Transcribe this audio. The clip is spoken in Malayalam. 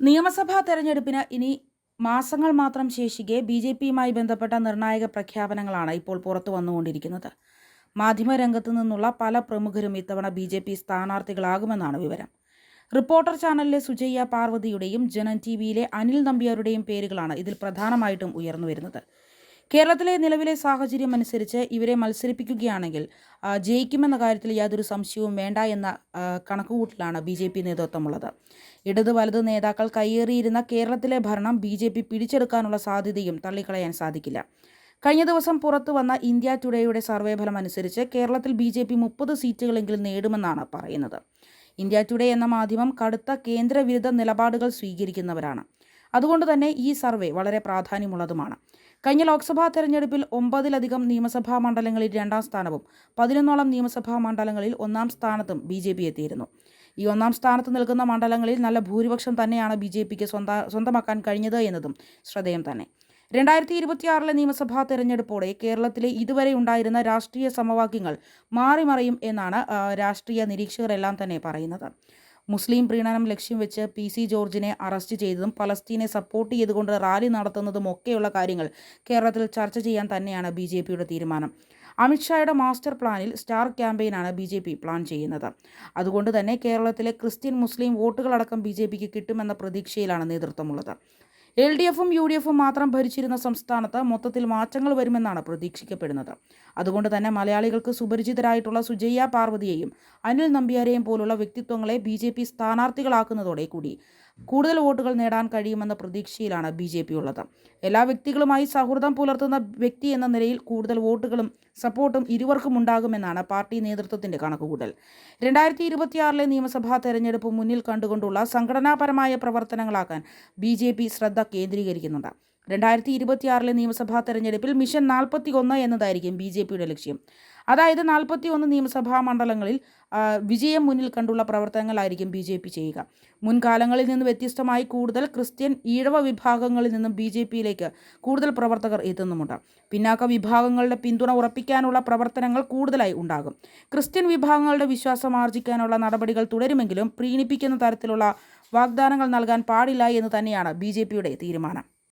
നിയമസഭാ തെരഞ്ഞെടുപ്പിന് ഇനി മാസങ്ങൾ മാത്രം ശേഷിക്കെ ബി ജെ പിയുമായി ബന്ധപ്പെട്ട നിർണായക പ്രഖ്യാപനങ്ങളാണ് ഇപ്പോൾ പുറത്തു വന്നുകൊണ്ടിരിക്കുന്നത്. മാധ്യമരംഗത്തു നിന്നുള്ള പല പ്രമുഖരും ഇത്തവണ ബി ജെ പി സ്ഥാനാർത്ഥികളാകുമെന്നാണ് വിവരം. റിപ്പോർട്ടർ ചാനലിലെ സുജയ്യ പാർവതിയുടെയും ജനൻ ടി വിയിലെ അനിൽ നമ്പ്യാരുടെയും പേരുകളാണ് ഇതിൽ പ്രധാനമായിട്ടും ഉയർന്നു വരുന്നത്. കേരളത്തിലെ നിലവിലെ സാഹചര്യം അനുസരിച്ച് ഇവരെ മത്സരിപ്പിക്കുകയാണെങ്കിൽ ജയിക്കുമെന്ന കാര്യത്തിൽ യാതൊരു സംശയവും വേണ്ട എന്ന കണക്കുകൂട്ടലാണ് ബി ജെ പി നേതൃത്വമുള്ളത്. ഇടത് വലത് നേതാക്കൾ കയ്യേറിയിരുന്ന കേരളത്തിലെ ഭരണം ബി ജെ പി പിടിച്ചെടുക്കാനുള്ള സാധ്യതയും തള്ളിക്കളയാൻ സാധിക്കില്ല. കഴിഞ്ഞ ദിവസം പുറത്തു വന്ന ഇന്ത്യ ടുഡേയുടെ സർവേ ഫലം അനുസരിച്ച് കേരളത്തിൽ ബി ജെ പി മുപ്പത് സീറ്റുകളെങ്കിലും നേടുമെന്നാണ് പറയുന്നത്. ഇന്ത്യ ടുഡേ എന്ന മാധ്യമം കടുത്ത കേന്ദ്രവിരുദ്ധ നിലപാടുകൾ സ്വീകരിക്കുന്നവരാണ്. അതുകൊണ്ട് തന്നെ ഈ സർവേ വളരെ പ്രാധാന്യമുള്ളതുമാണ്. കഴിഞ്ഞ ലോക്സഭാ തെരഞ്ഞെടുപ്പിൽ ഒമ്പതിലധികം നിയമസഭാ മണ്ഡലങ്ങളിൽ രണ്ടാം സ്ഥാനവും പതിനൊന്നോളം നിയമസഭാ മണ്ഡലങ്ങളിൽ ഒന്നാം സ്ഥാനത്തും ബി ജെ പി എത്തിയിരുന്നു. ഈ ഒന്നാം സ്ഥാനത്ത് നിൽക്കുന്ന മണ്ഡലങ്ങളിൽ നല്ല ഭൂരിപക്ഷം തന്നെയാണ് ബി ജെ പിക്ക് സ്വന്ത സ്വന്തമാക്കാൻ കഴിഞ്ഞത് എന്നതും ശ്രദ്ധേയം തന്നെ. രണ്ടായിരത്തി ഇരുപത്തിയാറിലെ നിയമസഭാ തെരഞ്ഞെടുപ്പോടെ കേരളത്തിലെ ഇതുവരെ ഉണ്ടായിരുന്ന രാഷ്ട്രീയ സമവാക്യങ്ങൾ മാറിമറിയും എന്നാണ് രാഷ്ട്രീയ നിരീക്ഷകരെല്ലാം തന്നെ പറയുന്നത്. മുസ്ലിം പ്രീണനം ലക്ഷ്യം വെച്ച് പി സി ജോർജിനെ അറസ്റ്റ് ചെയ്തതും പലസ്തീനെ സപ്പോർട്ട് ചെയ്തുകൊണ്ട് റാലി നടത്തുന്നതും ഒക്കെയുള്ള കാര്യങ്ങൾ കേരളത്തിൽ ചർച്ച ചെയ്യാൻ തന്നെയാണ് ബി ജെ പിയുടെ തീരുമാനം. അമിത്ഷായുടെ മാസ്റ്റർ പ്ലാനിൽ സ്റ്റാർ ക്യാമ്പയിനാണ് ബി ജെ പി പ്ലാൻ ചെയ്യുന്നത്. അതുകൊണ്ട് തന്നെ കേരളത്തിലെ ക്രിസ്ത്യൻ മുസ്ലിം വോട്ടുകളടക്കം ബി ജെ പിക്ക് കിട്ടുമെന്ന പ്രതീക്ഷയിലാണ് നേതൃത്വമുള്ളത്. എൽ ഡി എഫും യു ഡി എഫും മാത്രം ഭരിച്ചിരുന്ന സംസ്ഥാനത്ത് മൊത്തത്തിൽ മാറ്റങ്ങൾ വരുമെന്നാണ് പ്രതീക്ഷിക്കപ്പെടുന്നത്. അതുകൊണ്ട് തന്നെ മലയാളികൾക്ക് സുപരിചിതരായിട്ടുള്ള സുജയ്യ പാർവതിയെയും അനിൽ നമ്പ്യാരെയും പോലുള്ള വ്യക്തിത്വങ്ങളെ ബി ജെ പി സ്ഥാനാർത്ഥികളാക്കുന്നതോടെ കൂടി കൂടുതൽ വോട്ടുകൾ നേടാൻ കഴിയുമെന്ന പ്രതീക്ഷയിലാണ് ബി ജെ പി ഉള്ളത്. എല്ലാ വ്യക്തികളുമായി സൗഹൃദം പുലർത്തുന്ന വ്യക്തി എന്ന നിലയിൽ കൂടുതൽ വോട്ടുകളും സപ്പോർട്ടും ഇരുവർക്കും ഉണ്ടാകുമെന്നാണ് പാർട്ടി നേതൃത്വത്തിന്റെ കണക്കുകൂട്ടൽ. രണ്ടായിരത്തി ഇരുപത്തിയാറിലെ നിയമസഭാ തെരഞ്ഞെടുപ്പ് മുന്നിൽ കണ്ടുകൊണ്ടുള്ള സംഘടനാപരമായ പ്രവർത്തനങ്ങളാക്കാൻ ബി ശ്രദ്ധ കേന്ദ്രീകരിക്കുന്നുണ്ട്. രണ്ടായിരത്തി ഇരുപത്തിയാറിലെ നിയമസഭാ തെരഞ്ഞെടുപ്പിൽ മിഷൻ നാൽപ്പത്തി ഒന്ന് എന്നതായിരിക്കും ബി ജെ പിയുടെ ലക്ഷ്യം. അതായത് നാൽപ്പത്തി ഒന്ന് നിയമസഭാ മണ്ഡലങ്ങളിൽ വിജയം മുന്നിൽ കണ്ടുള്ള പ്രവർത്തനങ്ങളായിരിക്കും ബി ജെ പി ചെയ്യുക. മുൻകാലങ്ങളിൽ നിന്ന് വ്യത്യസ്തമായി കൂടുതൽ ക്രിസ്ത്യൻ ഈഴവ വിഭാഗങ്ങളിൽ നിന്നും ബി ജെ പിയിലേക്ക് കൂടുതൽ പ്രവർത്തകർ എത്തുന്നുമുണ്ട്. പിന്നാക്ക വിഭാഗങ്ങളുടെ പിന്തുണ ഉറപ്പിക്കാനുള്ള പ്രവർത്തനങ്ങൾ കൂടുതലായി ഉണ്ടാകും. ക്രിസ്ത്യൻ വിഭാഗങ്ങളുടെ വിശ്വാസം ആർജിക്കാനുള്ള നടപടികൾ തുടരുമെങ്കിലും പ്രീണിപ്പിക്കുന്ന തരത്തിലുള്ള വാഗ്ദാനങ്ങൾ നൽകാൻ പാടില്ല എന്ന് തന്നെയാണ് ബി തീരുമാനം.